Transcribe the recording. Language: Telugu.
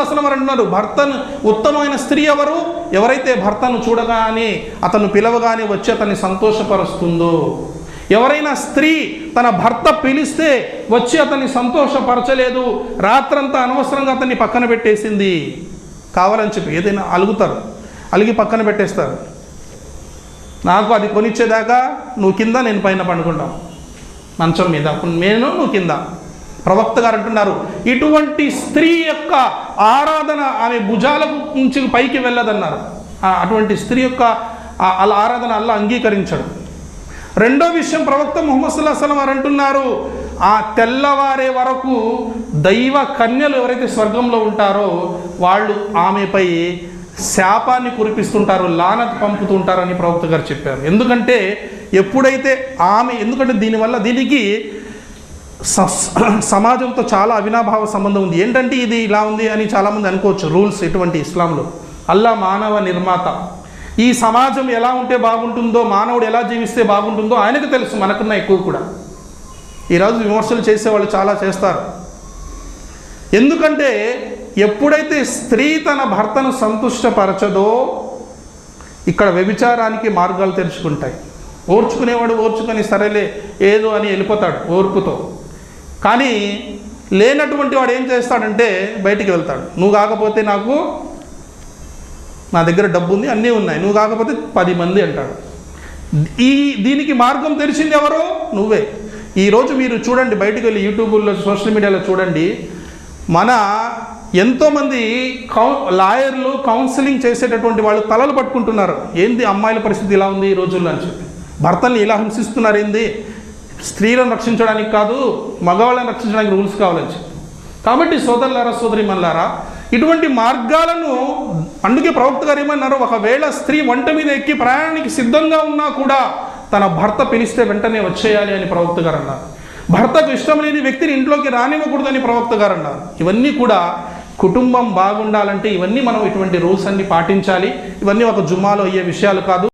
రసూల్ అసలం అంటున్నారు. భర్తను ఉత్తమమైన స్త్రీ ఎవరు? ఎవరైతే భర్తను చూడగానే అతను పిలవగానే వచ్చి అతన్ని సంతోషపరుస్తుందో. ఎవరైనా స్త్రీ తన భర్త పిలిస్తే వచ్చి అతన్ని సంతోషపరచలేదు. రాత్రంతా అనవసరంగా అతన్ని పక్కన పెట్టేసింది. కావాలని చెప్పి ఏదైనా అలుగుతారు. అలిగి పక్కన పెట్టేస్తారు. నాకు అది కొనిచ్చేదాకా నువ్వు కింద నేను పైన పండుకుంటాం. మంచం మీద. నేను నువ్వు కింద. ప్రవక్త గారు అంటున్నారు ఇటువంటి స్త్రీ యొక్క ఆరాధన ఆమె భుజాలకు నుంచి పైకి వెళ్ళదన్నారు. అటువంటి స్త్రీ యొక్క అలా ఆరాధన అల్లా అంగీకరించడు. రెండో విషయం ప్రవక్త ముహమ్మద్ సుల్లా సలం వారు అంటున్నారు ఆ తెల్లవారే వరకు దైవ కన్యలు ఎవరైతే స్వర్గంలో ఉంటారో వాళ్ళు ఆమెపై శాపాన్ని కురిపిస్తుంటారు లానత్ పంపుతుంటారని ప్రవక్త గారు చెప్పారు. ఎందుకంటే ఎప్పుడైతే ఆమె ఎందుకంటే దీనివల్ల దీనికి సమాజంతో చాలా అవినాభావ సంబంధం ఉంది. ఏంటంటే ఇది ఇలా ఉంది అని చాలామంది అనుకోవచ్చు. రూల్స్ ఎటువంటి ఇస్లాంలో? అల్లా మానవ నిర్మాత. ఈ సమాజం ఎలా ఉంటే బాగుంటుందో మానవుడు ఎలా జీవిస్తే బాగుంటుందో ఆయనకు తెలుసు మనకున్న ఎక్కువ కూడా. ఈరోజు విమర్శలు చేసేవాళ్ళు చాలా చేస్తారు. ఎందుకంటే ఎప్పుడైతే స్త్రీ తన భర్తను సంతుష్టపరచదో ఇక్కడ వ్యభిచారానికి మార్గాలు తెరుచుకుంటాయి. ఓర్చుకునేవాడు ఓర్చుకొని సరేలే ఏదో అని వెళ్ళిపోతాడు ఓర్పుతో. కానీ లేనటువంటి వాడు ఏం చేస్తాడంటే బయటికి వెళ్తాడు. నువ్వు కాకపోతే నాకు నా దగ్గర డబ్బు ఉంది అన్నీ ఉన్నాయి. నువ్వు కాకపోతే పది మంది అంటాడు. ఈ దీనికి మార్గం తెరిచింది ఎవరు? నువ్వే. ఈరోజు మీరు చూడండి బయటకు వెళ్ళి యూట్యూబ్లో సోషల్ మీడియాలో చూడండి. మన ఎంతోమంది కౌ లాయర్లు కౌన్సిలింగ్ చేసేటటువంటి వాళ్ళు తలలు పట్టుకుంటున్నారు. ఏంది అమ్మాయిల పరిస్థితి ఇలా ఉంది ఈ రోజుల్లో అని చెప్పి. భర్తల్ని ఇలా హింసిస్తున్నారు ఏంది? స్త్రీలను రక్షించడానికి కాదు మగవాళ్ళని రక్షించడానికి రూల్స్ కావాలని కాబట్టి సోదరులారా సోదరి మల్లారా ఇటువంటి మార్గాలను అందుకే ప్రవక్త గారు ఏమన్నారు ఒకవేళ స్త్రీ వంట మీద ఎక్కి ప్రయాణానికి సిద్ధంగా ఉన్నా కూడా తన భర్త పిలిస్తే వెంటనే వచ్చేయాలి అని ప్రవక్త గారు అన్నారు. భర్తకు ఇష్టం లేని వ్యక్తిని ఇంట్లోకి రానివ్వకూడదని ప్రవక్త గారు అన్నారు. ఇవన్నీ కూడా కుటుంబం బాగుండాలంటే ఇవన్నీ మనం ఇటువంటి రూల్స్ అన్ని పాటించాలి. ఇవన్నీ ఒక జుమాలో అయ్యే విషయాలు కాదు.